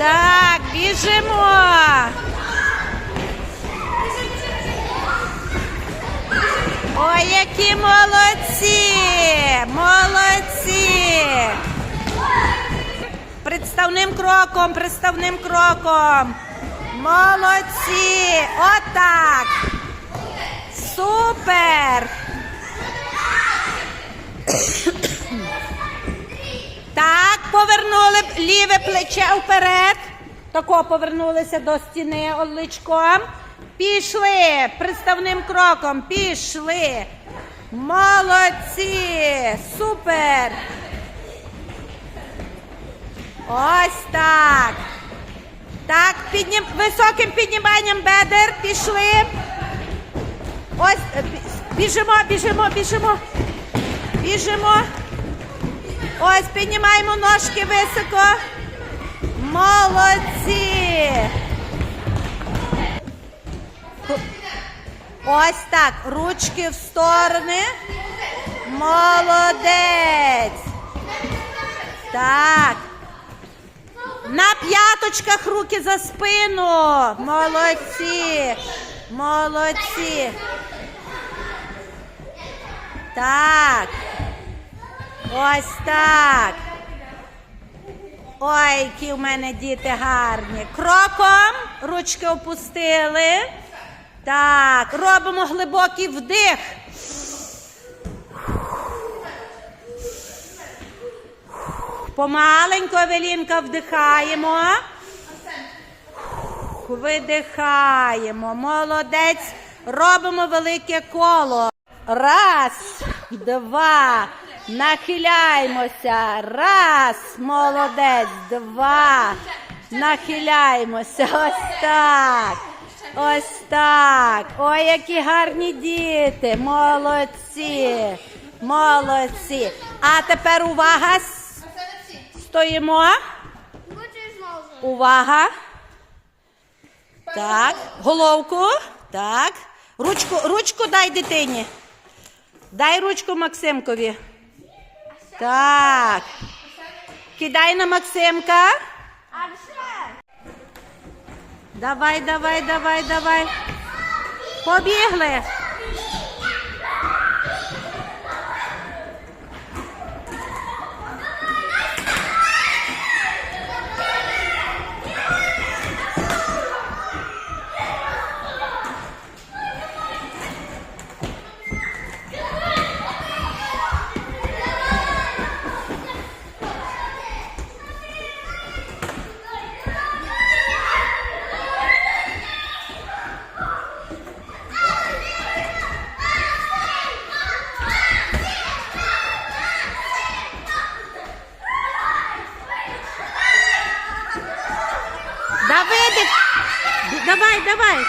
Так, біжимо. Ой, які молодці! Молодці! Представним кроком, представним кроком. Молодці! Отак! Супер! Повернули ліве плече вперед. Тако повернулися до стіни оличком. Пішли представним кроком. Пішли. Молодці! Супер! Ось так. Так, піднім... високим підніманням бедер пішли. Ось, е, біжимо, біжимо, біжимо. Біжимо. Ось піднімаємо ножки високо. Молодці. Ось так. Ручки в сторони. Молодець. Так. На п'яточках руки за спину. Молодці. Молодці. Так. Ось так. Ой, які в мене діти гарні. Кроком ручки опустили. Так, робимо глибокий вдих. Помаленько Евелінка вдихаємо. Видихаємо. Молодець. Робимо велике коло. Раз, два. Нахиляємося. Раз. Молодець. Два. Нахиляємося. Ось так. Ось так. Ой, які гарні діти. Молодці. Молодці. А тепер увага. Стоїмо. Увага. Так. Головку. Так. Ручку, ручку дай дитині. Дай ручку Максимкові. Так. Кидай на Максимка. Давай, давай, давай, давай. Побігли. Давидик. Давай, давай.